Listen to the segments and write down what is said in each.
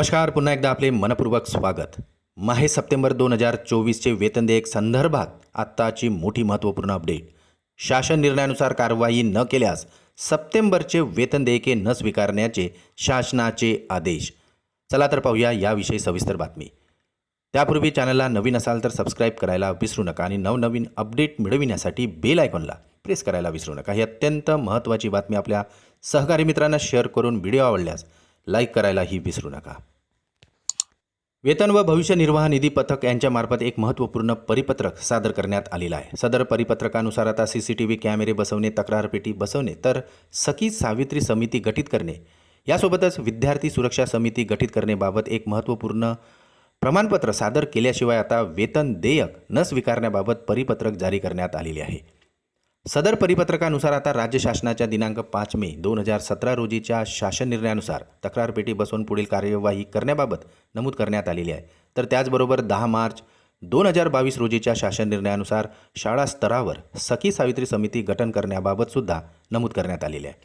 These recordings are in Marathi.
नमस्कार पुन्हा एकदा आपले मनपूर्वक स्वागत. माहे सप्टेंबर दोन हजार चोवीसचे वेतन देयक संदर्भात आत्ताची मोठी महत्त्वपूर्ण अपडेट. शासन निर्णयानुसार कारवाई न केल्यास सप्टेंबरचे वेतन देयके न स्वीकारण्याचे शासनाचे आदेश. चला तर पाहूया याविषयी सविस्तर बातमी. त्यापूर्वी चॅनलला नवीन असाल तर सबस्क्राईब करायला विसरू नका आणि नवनवीन अपडेट मिळविण्यासाठी बेल आयकॉनला प्रेस करायला विसरू नका. ही अत्यंत महत्त्वाची बातमी आपल्या सहकारी मित्रांना शेअर करून व्हिडिओ आवडल्यास लाईक करायलाही विसरू नका. वेतन व भविष्य निर्वाह निधी पथक यांच्यामार्फत एक महत्त्वपूर्ण परिपत्रक सादर करण्यात आलेलं आहे. सदर परिपत्रकानुसार आता सी सी टी व्ही कॅमेरे बसवणे तक्रारपेटी बसवणे तर सखी सावित्री समिती गठीत करणे यासोबतच विद्यार्थी सुरक्षा समिती गठीत करण्याबाबत एक महत्त्वपूर्ण प्रमाणपत्र सादर केल्याशिवाय आता वेतन देयक न स्वीकारण्याबाबत परिपत्रक जारी करण्यात आलेले आहे. सदर परिपत्रकानुसार आता राज्य शासनाच्या दिनांक पाच मे दोन हजार सतरा रोजीच्या शासन निर्णयानुसार तक्रारपेटी बसवून पुढील कार्यवाही करण्याबाबत नमूद करण्यात आलेली आहे. तर त्याचबरोबर दहा मार्च दोन हजार बावीस रोजीच्या शासन निर्णयानुसार शाळा स्तरावर सखी सावित्री समिती गठन करण्याबाबत सुद्धा नमूद करण्यात आलेले आहे.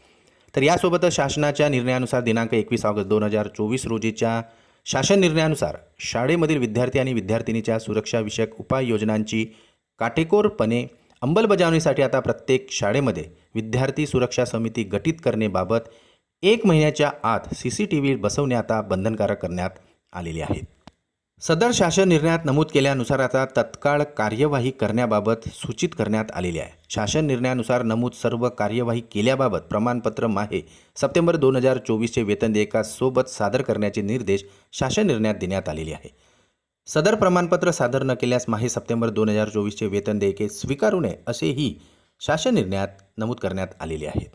तर यासोबतच शासनाच्या निर्णयानुसार दिनांक एकवीस ऑगस्ट दोन हजार चोवीस रोजीच्या शासन निर्णयानुसार शाळेमधील विद्यार्थी आणि विद्यार्थिनीच्या सुरक्षाविषयक उपाययोजनांची काटेकोरपणे अंमलबजावणीसाठी आता प्रत्येक शाळेमध्ये विद्यार्थी सुरक्षा समिती गठीत करणेबाबत एक महिन्याच्या आत सी सी टी व्ही बसवणे आता बंधनकारक करण्यात आलेले आहेत सदर शासन निर्णयात नमूद केल्यानुसार आता तत्काळ कार्यवाही करण्याबाबत सूचित करण्यात आलेले आहे. शासन निर्णयानुसार नमूद सर्व कार्यवाही केल्याबाबत प्रमाणपत्र माहे सप्टेंबर दोन हजार चोवीसचे वेतन देयकासोबत सादर करण्याचे निर्देश शासन निर्णयात देण्यात आलेले आहे. सदर प्रमाणपत्र सादर न केल्यास माही सप्टेंबर दोन हजार चोवीसचे वेतन देयके स्वीकारू नये असेही शासन निर्णयात नमूद करण्यात आलेले आहेत.